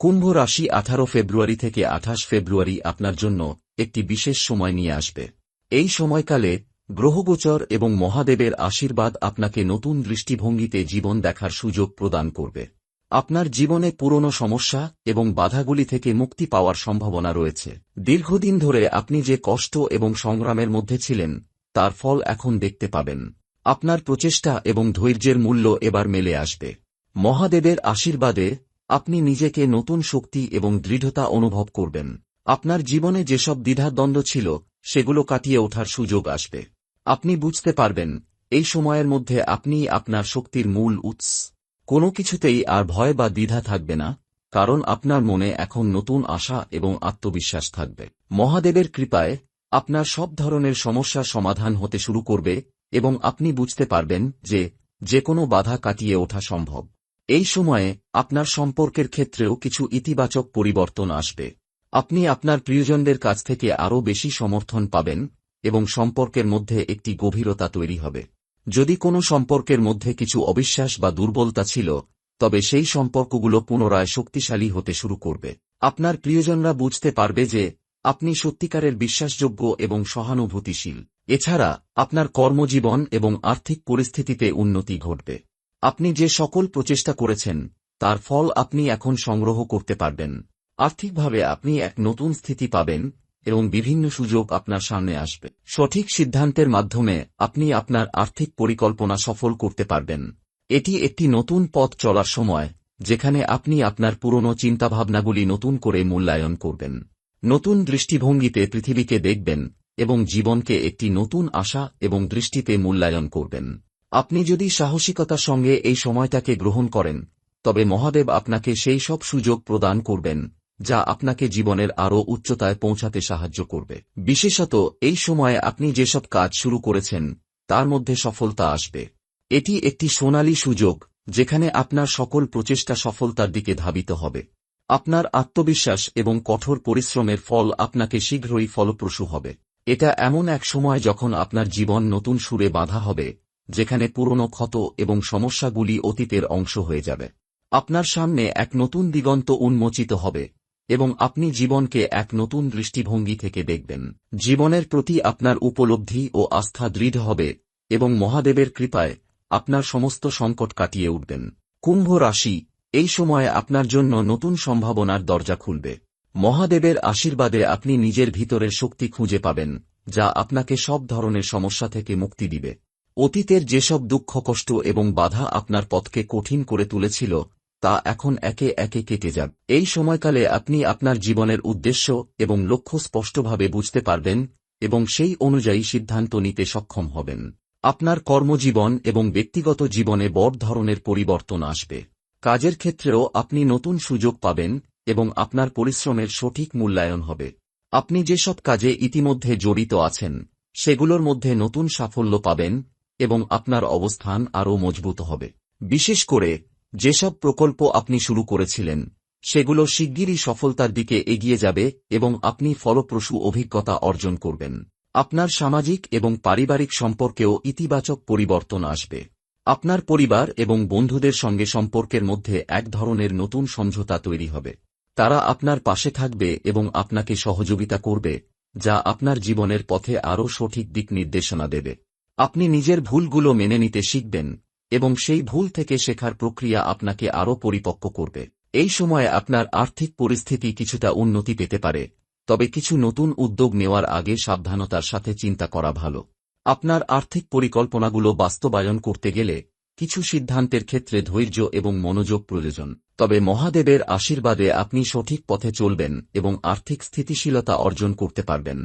কুম্ভ রাশি আঠারো ফেব্রুয়ারি থেকে আঠাশ ফেব্রুয়ারি আপনার জন্য একটি বিশেষ সময় নিয়ে আসবে। এই সময়কালে গ্রহগোচর এবং মহাদেবের আশীর্বাদ আপনাকে নতুন দৃষ্টিভঙ্গিতে জীবন দেখার সুযোগ প্রদান করবে। আপনার জীবনে পুরনো সমস্যা এবং বাধাগুলি থেকে মুক্তি পাওয়ার সম্ভাবনা রয়েছে। দীর্ঘদিন ধরে আপনি যে কষ্ট এবং সংগ্রামের মধ্যে ছিলেন, তার ফল এখন দেখতে পাবেন। আপনার প্রচেষ্টা এবং ধৈর্যের মূল্য এবার মেলে আসবে। মহাদেবের আশীর্বাদে আপনি নিজেকে নতুন শক্তি এবং দৃঢ়তা অনুভব করবেন। আপনার জীবনে যেসব দ্বিধাদ্বন্দ্ব ছিল, সেগুলো কাটিয়ে ওঠার সুযোগ আসবে। আপনি বুঝতে পারবেন, এই সময়ের মধ্যে আপনি আপনার শক্তির মূল উৎস। কোনো কিছুতেই আর ভয় বা দ্বিধা থাকবে না, কারণ আপনার মনে এখন নতুন আশা এবং আত্মবিশ্বাস থাকবে। মহাদেবের কৃপায়, আপনার সব ধরনের সমস্যার সমাধান হতে শুরু করবে এবং আপনি বুঝতে পারবেন যে যে কোনো বাধা কাটিয়ে ওঠা সম্ভব। এই সময়ে আপনার সম্পর্কের ক্ষেত্রেও কিছু ইতিবাচক পরিবর্তন আসবে। আপনি আপনার প্রিয়জনদের কাছ থেকে আরও বেশি সমর্থন পাবেন এবং সম্পর্কের মধ্যে একটি গভীরতা তৈরি হবে। যদি কোনো সম্পর্কের মধ্যে কিছু অবিশ্বাস বা দুর্বলতা ছিল, তবে সেই সম্পর্কগুলো পুনরায় শক্তিশালী হতে শুরু করবে। আপনার প্রিয়জনরা বুঝতে পারবে যে আপনি সত্যিকারের বিশ্বাসযোগ্য এবং সহানুভূতিশীল। এছাড়া আপনার কর্মজীবন এবং আর্থিক পরিস্থিতিতে উন্নতি ঘটবে। আপনি যে সকল প্রচেষ্টা করেছেন, তার ফল আপনি এখন সংগ্রহ করতে পারবেন। আর্থিকভাবে আপনি এক নতুন স্থিতি পাবেন এবং বিভিন্ন সুযোগ আপনার সামনে আসবে। সঠিক সিদ্ধান্তের মাধ্যমে আপনি আপনার আর্থিক পরিকল্পনা সফল করতে পারবেন। এটি একটি নতুন পথ চলার সময়, যেখানে আপনি আপনার পুরনো চিন্তাভাবনাগুলি নতুন করে মূল্যায়ন করবেন। নতুন দৃষ্টিভঙ্গিতে পৃথিবীকে দেখবেন এবং জীবনকে একটি নতুন আশা এবং দৃষ্টিতে মূল্যায়ন করবেন। আপনি যদি সাহসিকতার সঙ্গে এই সময়টাকে গ্রহণ করেন, তবে মহাদেব আপনাকে সেই সব সুযোগ প্রদান করবেন, যা আপনাকে জীবনের আরও উচ্চতায় পৌঁছাতে সাহায্য করবে। বিশেষত এই সময়ে আপনি যেসব কাজ শুরু করেছেন, তার মধ্যে সফলতা আসবে। এটি একটি সোনালী সুযোগ, যেখানে আপনার সকল প্রচেষ্টা সফলতার দিকে ধাবিত হবে। আপনার আত্মবিশ্বাস এবং কঠোর পরিশ্রমের ফল আপনাকে শীঘ্রই ফলপ্রসূ হবে। এটা এমন এক সময় যখন আপনার জীবন নতুন সুরে বাঁধা হবে যেখানে পুরনো ক্ষত এবং সমস্যাগুলি অতীতের অংশ হয়ে যাবে। আপনার সামনে এক নতুন দিগন্ত উন্মোচিত হবে এবং আপনি জীবনকে এক নতুন দৃষ্টিভঙ্গি থেকে দেখবেন। জীবনের প্রতি আপনার উপলব্ধি ও আস্থা দৃঢ় হবে এবং মহাদেবের কৃপায় আপনার সমস্ত সংকট কাটিয়ে উঠবেন। কুম্ভ রাশি, এই সময়ে আপনার জন্য নতুন সম্ভাবনার দরজা খুলবে। মহাদেবের আশীর্বাদে আপনি নিজের ভিতরের শক্তি খুঁজে পাবেন, যা আপনাকে সব ধরনের সমস্যা থেকে মুক্তি দিবে। অতীতের যেসব দুঃখ, কষ্ট এবং বাধা আপনার পথকে কঠিন করে তুলেছিল, তা এখন একে একে কেটে যাবে এই সময়কালে আপনি আপনার জীবনের উদ্দেশ্য এবং লক্ষ্য স্পষ্টভাবে বুঝতে পারবেন এবং সেই অনুযায়ী সিদ্ধান্ত নিতে সক্ষম হবেন। আপনার কর্মজীবন এবং ব্যক্তিগত জীবনে বড় ধরনের পরিবর্তন আসবে। কাজের ক্ষেত্রেও আপনি নতুন সুযোগ পাবেন এবং আপনার পরিশ্রমের সঠিক মূল্যায়ন হবে। আপনি যেসব কাজে ইতিমধ্যে জড়িত আছেন, সেগুলোর মধ্যে নতুন সাফল্য পাবেন এবং আপনার অবস্থান আরও মজবুত হবে। বিশেষ করে, যেসব প্রকল্প আপনি শুরু করেছিলেন, সেগুলো শিগগিরই সফলতার দিকে এগিয়ে যাবে এবং আপনি ফলপ্রসূ অভিজ্ঞতা অর্জন করবেন। আপনার সামাজিক এবং পারিবারিক সম্পর্কেও ইতিবাচক পরিবর্তন আসবে। আপনার পরিবার এবং বন্ধুদের সঙ্গে সম্পর্কের মধ্যে এক ধরনের নতুন সমঝোতা তৈরি হবে। তারা আপনার পাশে থাকবে এবং আপনাকে সহযোগিতা করবে, যা আপনার জীবনের পথে আরও সঠিক দিক নির্দেশনা দেবে। আপনি নিজের ভুলগুলো মেনে নিতে শিখবেন, এবং সেই ভুল থেকে শেখার প্রক্রিয়া আপনাকে আরও পরিপক্ক করবে। এই সময়ে আপনার আর্থিক পরিস্থিতি কিছুটা উন্নতি পেতে পারে, তবে কিছু নতুন উদ্যোগ নেওয়ার আগে সাবধানতার সাথে চিন্তা করা ভালো। আপনার আর্থিক পরিকল্পনাগুলো বাস্তবায়ন করতে গেলে কিছু সিদ্ধান্তের ক্ষেত্রে ধৈর্য এবং মনোযোগ প্রয়োজন। তবে মহাদেবের আশীর্বাদে আপনি সঠিক পথে চলবেন এবং আর্থিক স্থিতিশীলতা অর্জন করতে পারবেন।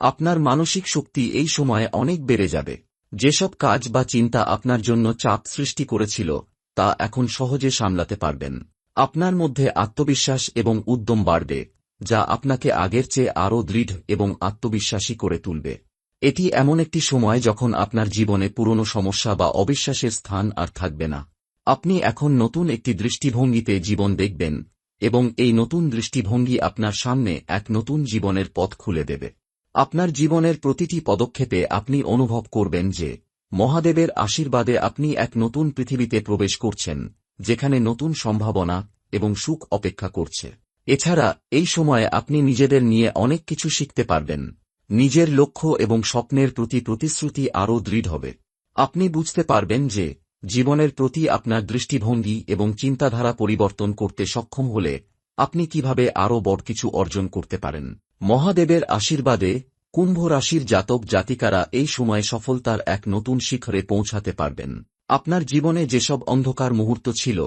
আপনার মানসিক শক্তি এই সময়ে অনেক বেড়ে যাবে। যেসব কাজ বা চিন্তা আপনার জন্য চাপ সৃষ্টি করেছিল, তা এখন সহজে সামলাতে পারবেন। আপনার মধ্যে আত্মবিশ্বাস এবং উদ্যম বাড়বে, যা আপনাকে আগের চেয়ে আরও দৃঢ় এবং আত্মবিশ্বাসী করে তুলবে। এটি এমন একটি সময় যখন আপনার জীবনে পুরনো সমস্যা বা অবিশ্বাসের স্থান আর থাকবে না। আপনি এখন নতুন একটি দৃষ্টিভঙ্গিতে জীবন দেখবেন, এবং এই নতুন দৃষ্টিভঙ্গি আপনার সামনে এক নতুন জীবনের পথ খুলে দেবে। আপনার জীবনের প্রতিটি পদক্ষেপে আপনি অনুভব করবেন যে, মহাদেবের আশীর্বাদে আপনি এক নতুন পৃথিবীতে প্রবেশ করছেন, যেখানে নতুন সম্ভাবনা এবং সুখ অপেক্ষা করছে। এছাড়া, এই সময়ে আপনি নিজেদের নিয়ে অনেক কিছু শিখতে পারবেন। নিজের লক্ষ্য এবং স্বপ্নের প্রতি প্রতিশ্রুতি আরও দৃঢ় হবে। আপনি বুঝতে পারবেন যে, জীবনের প্রতি আপনার দৃষ্টিভঙ্গি এবং চিন্তাধারা পরিবর্তন করতে সক্ষম হলে আপনি কীভাবে আরও বড় কিছু অর্জন করতে পারেন? মহাদেবের আশীর্বাদে কুম্ভ রাশির জাতক জাতিকারা এই সময়ে সফলতার এক নতুন শিখরে পৌঁছাতে পারবেন। আপনার জীবনে যেসব অন্ধকার মুহূর্ত ছিল,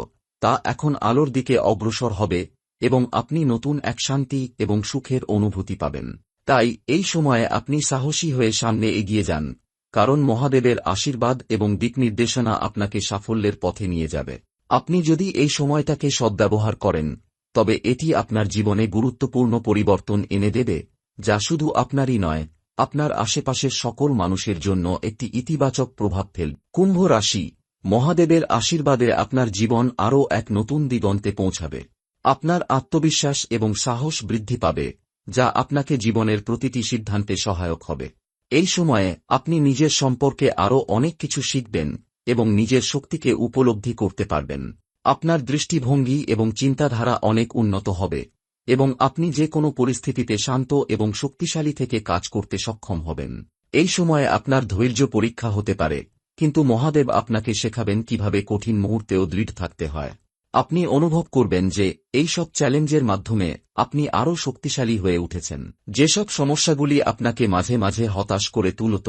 তা এখন আলোর দিকে অগ্রসর হবে এবং আপনি নতুন এক শান্তি এবং সুখের অনুভূতি পাবেন। তাই এই সময়ে আপনি সাহসী হয়ে সামনে এগিয়ে যান, কারণ মহাদেবের আশীর্বাদ এবং দিকনির্দেশনা আপনাকে সাফল্যের পথে নিয়ে যাবে। আপনি যদি এই সময়টাকে সদ্ব্যবহার করেন তবে এটি আপনার জীবনে গুরুত্বপূর্ণ পরিবর্তন এনে দেবে, যা শুধু আপনারই নয়, আপনার আশেপাশের সকল মানুষের জন্য একটি ইতিবাচক প্রভাব ফেল। কুম্ভ রাশি, মহাদেবের আশীর্বাদে আপনার জীবন আরও এক নতুন দিগন্তে পৌঁছাবে। আপনার আত্মবিশ্বাস এবং সাহস বৃদ্ধি পাবে, যা আপনাকে জীবনের প্রতিটি সিদ্ধান্তে সহায়ক হবে। এই সময়ে আপনি নিজের সম্পর্কে আরও অনেক কিছু শিখবেন এবং নিজের শক্তিকে উপলব্ধি করতে পারবেন। আপনার দৃষ্টিভঙ্গি এবং চিন্তাধারা অনেক উন্নত হবে, এবং আপনি যে কোনো পরিস্থিতিতে শান্ত এবং শক্তিশালী থেকে কাজ করতে সক্ষম হবেন। এই সময়ে আপনার ধৈর্য পরীক্ষা হতে পারে, কিন্তু মহাদেব আপনাকে শেখাবেন কীভাবে কঠিন মুহূর্তেও দৃঢ় থাকতে হয়। আপনি অনুভব করবেন যে, এই সব চ্যালেঞ্জের মাধ্যমে আপনি আরও শক্তিশালী হয়ে উঠেছেন। যেসব সমস্যাগুলি আপনাকে মাঝে মাঝে হতাশ করে তুলত,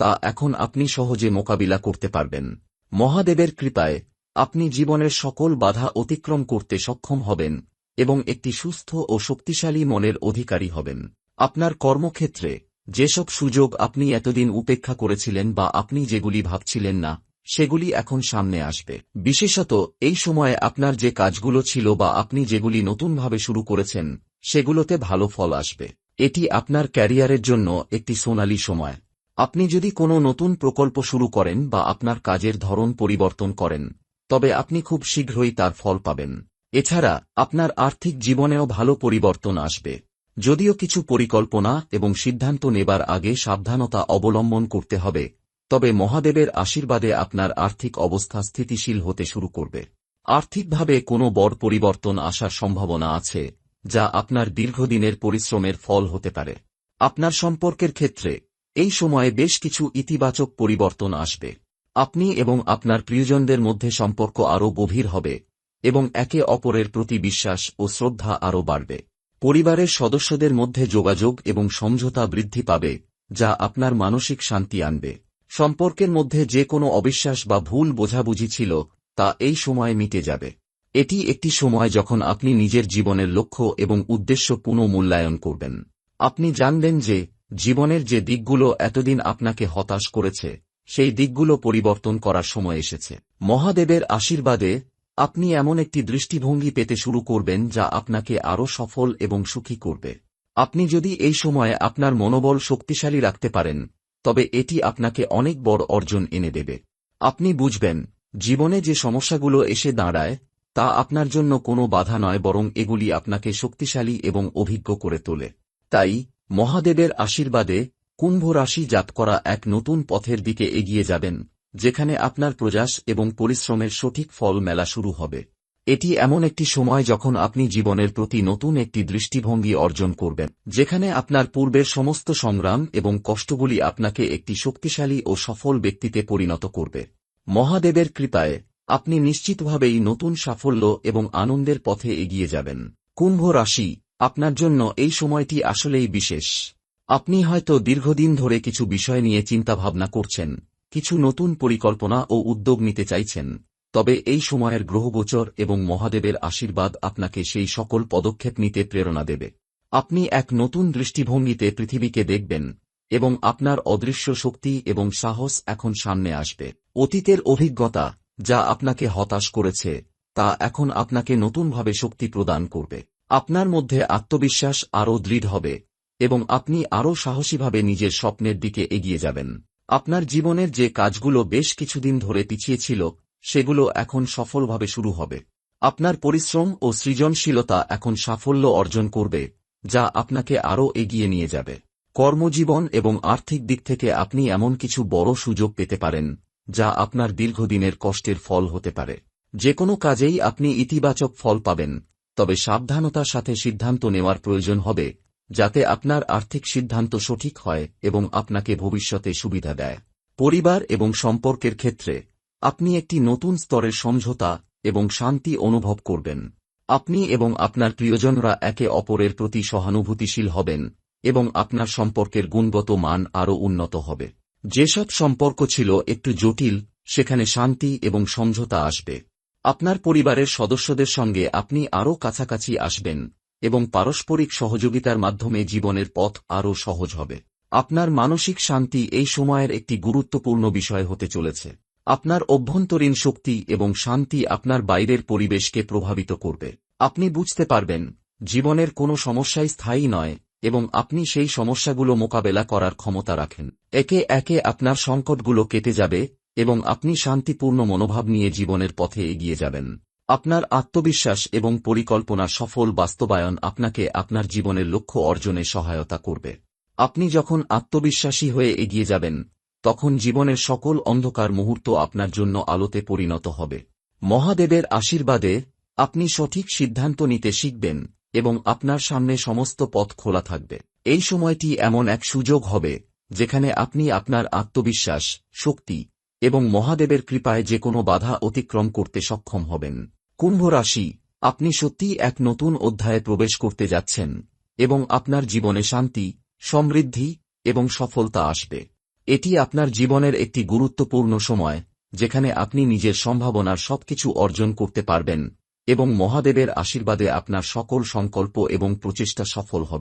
তা এখন আপনি সহজে মোকাবিলা করতে পারবেন। মহাদেবের কৃপায় আপনি জীবনের সকল বাধা অতিক্রম করতে সক্ষম হবেন এবং একটি সুস্থ ও শক্তিশালী মনের অধিকারী হবেন। আপনার কর্মক্ষেত্রে যেসব সুযোগ আপনি এতদিন উপেক্ষা করেছিলেন বা আপনি যেগুলি ভাবছিলেন না, সেগুলি এখন সামনে আসবে। বিশেষত এই সময়ে আপনার যে কাজগুলো ছিল বা আপনি যেগুলি নতুনভাবে শুরু করেছেন, সেগুলোতে ভালো ফল আসবে। এটি আপনার ক্যারিয়ারের জন্য একটি সোনালী সময়। আপনি যদি কোনো নতুন প্রকল্প শুরু করেন বা আপনার কাজের ধরন পরিবর্তন করেন তবে আপনি খুব শীঘ্রই তার ফল পাবেন। এছাড়া, আপনার আর্থিক জীবনেও ভালো পরিবর্তন আসবে। যদিও কিছু পরিকল্পনা এবং সিদ্ধান্ত নেবার আগে সাবধানতা অবলম্বন করতে হবে, তবে মহাদেবের আশীর্বাদে আপনার আর্থিক অবস্থা স্থিতিশীল হতে শুরু করবে। আর্থিকভাবে কোনো বড় পরিবর্তন আসার সম্ভাবনা আছে, যা আপনার দীর্ঘদিনের পরিশ্রমের ফল হতে পারে। আপনার সম্পর্কের ক্ষেত্রে, এই সময়ে বেশ কিছু ইতিবাচক পরিবর্তন আসবে। আপনি এবং আপনার প্রিয়জনদের মধ্যে সম্পর্ক আরও গভীর হবে, এবং একে অপরের প্রতি বিশ্বাস ও শ্রদ্ধা আরও বাড়বে। পরিবারের সদস্যদের মধ্যে যোগাযোগ এবং সমঝোতা বৃদ্ধি পাবে, যা আপনার মানসিক শান্তি আনবে। সম্পর্কের মধ্যে যে কোনো অবিশ্বাস বা ভুল বোঝাবুঝি ছিল, তা এই সময়ে মিটে যাবে। এটি একটি সময় যখন আপনি নিজের জীবনের লক্ষ্য এবং উদ্দেশ্য পুনঃমূল্যায়ন করবেন। আপনি জানবেন যে, জীবনের যে দিকগুলো এতদিন আপনাকে হতাশ করেছে সেই দিকগুলো পরিবর্তন করার সময় এসেছে। মহাদেবের আশীর্বাদে আপনি এমন একটি দৃষ্টিভঙ্গি পেতে শুরু করবেন যা আপনাকে আরও সফল এবং সুখী করবে। আপনি যদি এই সময়ে আপনার মনোবল শক্তিশালী রাখতে পারেন, তবে এটি আপনাকে অনেক বড় অর্জন এনে দেবে। আপনি বুঝবেন, জীবনে যে সমস্যাগুলো এসে দাঁড়ায়, তা আপনার জন্য কোনো বাধা নয়, বরং এগুলি আপনাকে শক্তিশালী এবং অভিজ্ঞ করে তোলে। তাই মহাদেবের আশীর্বাদে কুম্ভ রাশি জাত করা এক নতুন পথের দিকে এগিয়ে যাবেন, যেখানে আপনার প্রয়াস এবং পরিশ্রমের সঠিক ফল মেলা শুরু হবে। এটি এমন একটি সময় যখন আপনি জীবনের প্রতি নতুন একটি দৃষ্টিভঙ্গি অর্জন করবেন, যেখানে আপনার পূর্বের সমস্ত সংগ্রাম এবং কষ্টগুলি আপনাকে একটি শক্তিশালী ও সফল ব্যক্তিতে পরিণত করবে। মহাদেবের কৃপায়, আপনি নিশ্চিতভাবেই নতুন সাফল্য এবং আনন্দের পথে এগিয়ে যাবেন। কুম্ভ রাশি, আপনার জন্য এই সময়টি আসলেই বিশেষ। আপনি হয়তো দীর্ঘদিন ধরে কিছু বিষয় নিয়ে চিন্তাভাবনা করছেন, কিছু নতুন পরিকল্পনা ও উদ্যোগ নিতে চাইছেন, তবে এই সময়ের গ্রহগোচর এবং মহাদেবের আশীর্বাদ আপনাকে সেই সকল পদক্ষেপ নিতে প্রেরণা দেবে। আপনি এক নতুন দৃষ্টিভঙ্গিতে পৃথিবীকে দেখবেন এবং আপনার অদৃশ্য শক্তি এবং সাহস এখন সামনে আসবে। অতীতের অভিজ্ঞতা যা আপনাকে হতাশ করেছে, তা এখন আপনাকে নতুনভাবে শক্তি প্রদান করবে। আপনার মধ্যে আত্মবিশ্বাস আরও দৃঢ় হবে। এবং আপনি আরও সাহসীভাবে নিজের স্বপ্নের দিকে এগিয়ে যাবেন। আপনার জীবনের যে কাজগুলো বেশ কিছুদিন ধরে পিছিয়ে ছিল, সেগুলো এখন সফলভাবে শুরু হবে। আপনার পরিশ্রম ও সৃজনশীলতা এখন সাফল্য অর্জন করবে, যা আপনাকে আরও এগিয়ে নিয়ে যাবে। কর্মজীবন এবং আর্থিক দিক থেকে আপনি এমন কিছু বড় সুযোগ পেতে পারেন, যা আপনার দীর্ঘদিনের কষ্টের ফল হতে পারে। যে কোনো কাজেই আপনি ইতিবাচক ফল পাবেন, তবে সাবধানতার সাথে সিদ্ধান্ত নেওয়ার প্রয়োজন হবে যাতে আপনার আর্থিক সিদ্ধান্ত সঠিক হয় এবং আপনাকে ভবিষ্যতে সুবিধা দেয়। পরিবার এবং সম্পর্কের ক্ষেত্রে, আপনি একটি নতুন স্তরের সমঝোতা এবং শান্তি অনুভব করবেন। আপনি এবং আপনার প্রিয়জনরা একে অপরের প্রতি সহানুভূতিশীল হবেন এবং আপনার সম্পর্কের গুণগত মান আরও উন্নত হবে। যেসব সম্পর্ক ছিল একটু জটিল, সেখানে শান্তি এবং সমঝোতা আসবে। আপনার পরিবারের সদস্যদের সঙ্গে আপনি আরও কাছাকাছি আসবেন। এবং পারস্পরিক সহযোগিতার মাধ্যমে জীবনের পথ আরও সহজ হবে। আপনার মানসিক শান্তি এই সময়ের একটি গুরুত্বপূর্ণ বিষয় হতে চলেছে। আপনার অভ্যন্তরীণ শক্তি এবং শান্তি আপনার বাইরের পরিবেশকে প্রভাবিত করবে। আপনি বুঝতে পারবেন, জীবনের কোনো সমস্যাই স্থায়ী নয় এবং আপনি সেই সমস্যাগুলো মোকাবেলা করার ক্ষমতা রাখেন। একে একে আপনার সংকটগুলো কেটে যাবে এবং আপনি শান্তিপূর্ণ মনোভাব নিয়ে জীবনের পথে এগিয়ে যাবেন। আপনার আত্মবিশ্বাস এবং পরিকল্পনা সফল বাস্তবায়ন আপনাকে আপনার জীবনের লক্ষ্য অর্জনে সহায়তা করবে। আপনি যখন আত্মবিশ্বাসী হয়ে এগিয়ে যাবেন, তখন জীবনের সকল অন্ধকার মুহূর্ত আপনার জন্য আলোতে পরিণত হবে। মহাদেবের আশীর্বাদে আপনি সঠিক সিদ্ধান্ত নিতে শিখবেন এবং আপনার সামনে সমস্ত পথ খোলা থাকবে। এই সময়টি এমন এক সুযোগ হবে, যেখানে আপনি আপনার আত্মবিশ্বাস, শক্তি এবং মহাদেবের কৃপায় যে কোনো বাধা অতিক্রম করতে সক্ষম হবেন। কুম্ভ রাশি, আপনি সত্যিই এক নতুন অধ্যায়ে প্রবেশ করতে যাচ্ছেন, এবং আপনার জীবনে শান্তি, সমৃদ্ধি এবং সফলতা আসবে। এটি আপনার জীবনের একটি গুরুত্বপূর্ণ সময়, যেখানে আপনি নিজের সম্ভাবনার সবকিছু অর্জন করতে পারবেন, এবং মহাদেবের আশীর্বাদে আপনার সকল সংকল্প এবং প্রচেষ্টা সফল হবে।